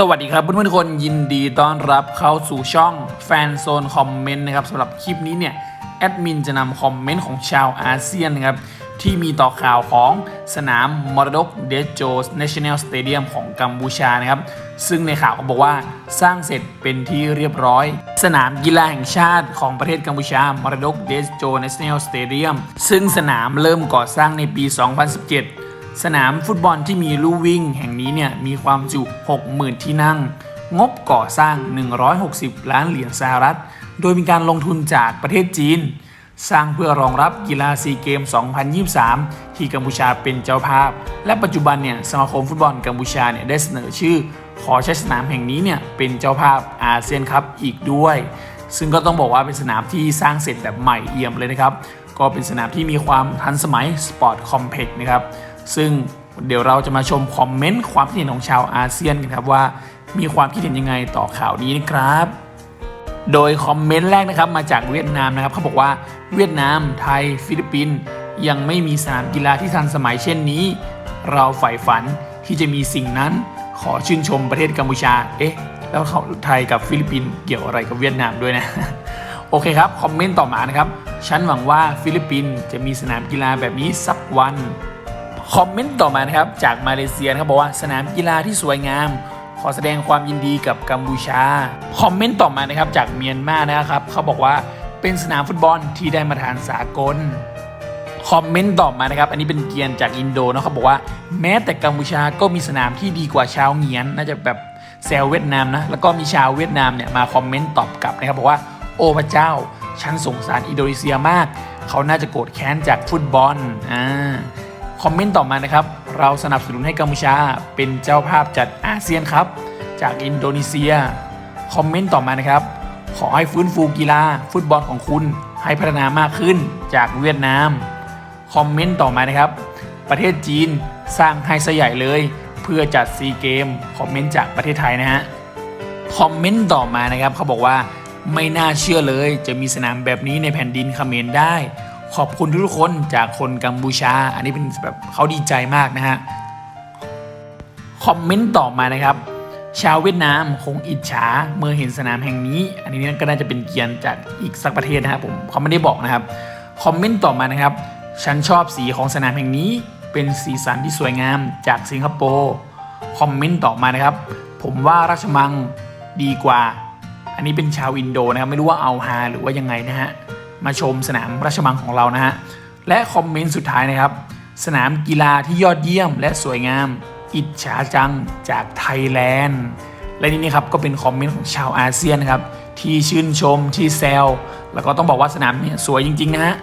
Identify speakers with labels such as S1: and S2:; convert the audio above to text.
S1: สวัสดีครับเพื่อนๆทุกคนยินดีต้อนรับเข้าสู่ช่องแฟนโซนคอมเมนต์นะครับสำหรับคลิปนี้เนี่ยแอดมินจะนำคอมเมนต์ของชาวอาเซียนนะครับที่มีต่อข่าวของสนามมรดกเดโจส National Stadium ของกัมพูชานะครับ ซึ่งในข่าวก็บอกว่าสร้างเสร็จเป็นที่เรียบร้อย สนามกีฬาแห่งชาติของประเทศกัมพูชามรดกเดโจ National Stadium ซึ่งสนามเริ่มก่อสร้างในปี 2017 สนามฟุตบอลที่มีลู่วิ่งแห่งนี้เนี่ยมีความจุ 60,000 ที่นั่ง งบก่อสร้าง 160 ล้านเหรียญสหรัฐ โดยมีการลงทุนจากประเทศจีน สร้างเพื่อรองรับกีฬาซีเกม 2023 ที่กัมพูชาเป็นเจ้าภาพ และปัจจุบันเนี่ยสมาคมฟุตบอลกัมพูชาเนี่ยได้เสนอชื่อ ขอใช้สนามแห่งนี้เนี่ยเป็นเจ้าภาพอาเซียนคัพอีกด้วย ซึ่งก็ต้องบอกว่าเป็นสนามที่สร้างเสร็จแบบใหม่เอี่ยมเลยนะครับ ก็เป็นสนามที่มีความทันสมัยสปอร์ตคอมเพล็กซ์นะครับ ซึ่งเดี๋ยวเราจะมาชมคอมเมนต์ความคิดเห็นของชาวอาเซียนกันครับว่ามีความคิดเห็นยังไงต่อข่าวนี้นะครับ โดยคอมเมนต์แรกนะครับมาจากเวียดนามนะครับเขาบอกว่าเวียดนาม ไทย ฟิลิปปินส์ยังไม่มีสนามกีฬาที่ทันสมัยเช่นนี้ เราใฝ่ฝันที่จะมีสิ่งนั้นขอชื่นชมประเทศกัมพูชา เอ๊ะ แล้วเขาไทยกับฟิลิปปินส์เกี่ยวอะไรกับเวียดนามด้วยนะ โอเคครับ คอมเมนต์ต่อมานะครับ ฉันหวังว่าฟิลิปปินส์จะมีสนามกีฬาแบบนี้สักวัน คอมเมนต์ต่อมานะครับจากมาเลเซียนะครับบอกว่าสนามกีฬาที่สวยงาม ขอแสดงความยินดีกับกัมพูชา คอมเมนต์ต่อมานะครับจากเมียนมานะครับเขาบอกว่าเป็นสนามฟุตบอลที่ได้มาตรฐานสากลคอมเมนต์ต่อมานะครับ อันนี้เป็นเกียร์จากอินโดนะเขาบอกว่าแม้แต่กัมพูชาก็มีสนามที่ดีกว่าชาวเงียน น่าจะแบบแซวเวียดนามนะ แล้วก็มีชาวเวียดนามเนี่ยมาคอมเมนต์ตอบกลับนะครับบอกว่าโอ้พระเจ้า ฉันสงสารอินโดนีเซียมาก เขาน่าจะโกรธแค้นจากฟุตบอลอ่า คอมเมนต์ต่อมานะครับ เราสนับสนุนให้กัมพูชาเป็นเจ้าภาพจัดอาเซียนครับ จากอินโดนีเซีย คอมเมนต์ต่อมานะครับ ขอให้ฟื้นฟูกีฬาฟุตบอลของคุณให้พัฒนามากขึ้นจากเวียดนาม คอมเมนต์ต่อมานะครับ ประเทศจีนสร้างให้ซะใหญ่เลย เพื่อจัดซีเกม คอมเมนต์จากประเทศไทยนะฮะ คอมเมนต์ต่อมานะครับเขาบอกว่าไม่น่าเชื่อเลยจะมีสนามแบบนี้ในแผ่นดินเขมรได้ ขอบคุณทุกคนจากคนกัมพูชา อันนี้เป็นแบบเขาดีใจมากนะฮะ คอมเมนต์ต่อมานะครับ ชาวเวียดนามคงอิจฉาเมื่อเห็นสนามแห่งนี้ อันนี้ก็น่าจะเป็นเกียรติจากอีกสักประเทศนะครับผมเขาไม่ได้บอกนะครับ คอมเมนต์ต่อมานะครับ ฉันชอบสีของสนามแห่งนี้ เป็นสีสันที่สวยงามจากสิงคโปร์ คอมเมนต์ต่อมานะครับ ผมว่าราชมังดีกว่า อันนี้เป็นชาวอินโดนะครับ ไม่รู้ว่าเอาฮาหรือว่ายังไงนะฮะ มาชมสนามราชมังของเรานะฮะ และคอมเมนต์สุดท้ายนะครับ สนามกีฬาที่ยอดเยี่ยมและสวยงาม อิจฉาจังจากไทยแลนด์ และนี่นะครับก็เป็นคอมเมนต์ของชาวอาเซียนนะครับที่ชื่นชมที่แซวแล้วก็ต้องบอกว่าสนามเนี่ยสวยจริงๆนะฮะ